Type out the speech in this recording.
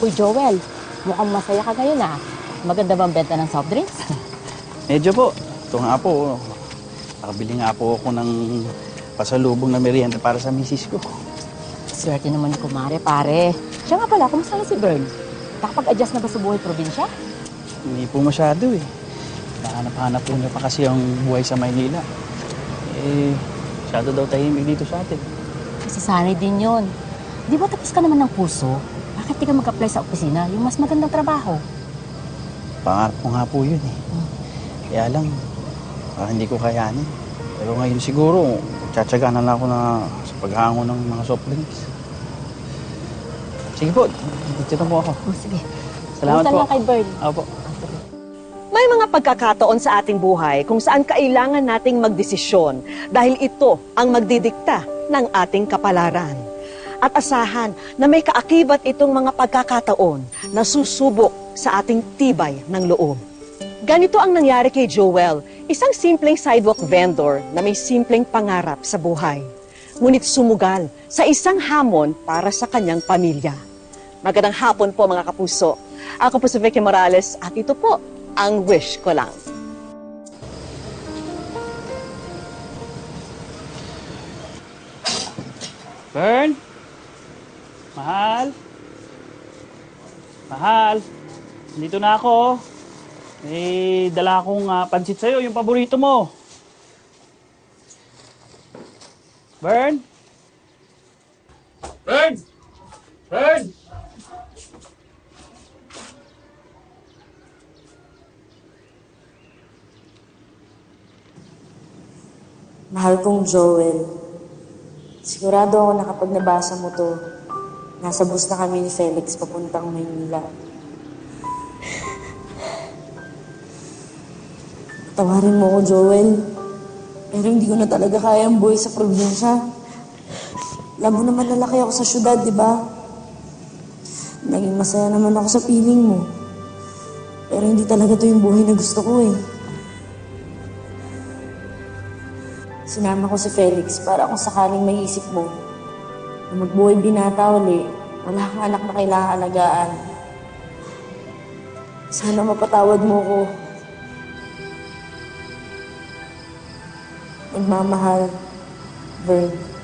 Uy, Joel, mukhang masaya ka ngayon ah. Maganda bang benta ng soft drinks? Medyo po. Ito nga po. Nakabili nga po ako ng pasalubong na merienda para sa misis ko. Swerte naman ni Kumare, pare. Siya nga pala, kumusta na si Bern? Nakapag-adjust na ba sa buhay probinsya? Hindi po masyado eh. Nahanap-hanap po niya pa kasi ang buhay sa Maynila. Eh, masyado daw tahimik dito sa atin. Kasi sanay din yon. Di ba tapos ka naman ng puso? Bakit di ka mag-apply sa opisina? Yung mas magandang trabaho. Pangarap ko nga po yun eh. Kaya lang, parang hindi ko kayanin. Pero ngayon siguro, tsatsaga na lang ako na sa paghango ng mga soft drinks. Sige po, dito na po ako. Oh, sige. Salamat Kumusta po. na kay Bern? Opo. May mga pagkakataon sa ating buhay kung saan kailangan nating magdesisyon dahil ito ang magdidikta ng ating kapalaran. At asahan na may kaakibat itong mga pagkakataon na susubok sa ating tibay ng loob. Ganito ang nangyari kay Joel, isang simpleng sidewalk vendor na may simpleng pangarap sa buhay. Ngunit sumugal sa isang hamon para sa kanyang pamilya. Magandang hapon po mga kapuso. Ako po si Vicky Morales at ito po ang wish ko lang. Bern? Mahal? Mahal? Dito na ako. May dala akong ah, pansit sa'yo, yung paborito mo. Bern? Bern? Bern? Mahal kong Joel, sigurado ako na kapag nabasa mo to, nasa bus na kami ni Felix papuntang Maynila. Tawarin mo ko, Joel. Pero hindi ko na talaga kaya ang buhay sa probinsya. Alam naman nalaki ako sa syudad, di ba? Naging masaya naman ako sa piling mo. Pero hindi talaga to yung buhay na gusto ko eh. Sinama ko si Felix para kung sakaling may isip mo na magbuhay binata uli, wala kang anak na kailangan alagaan. Sana mapatawad mo ko. Nagmamahal, Vern.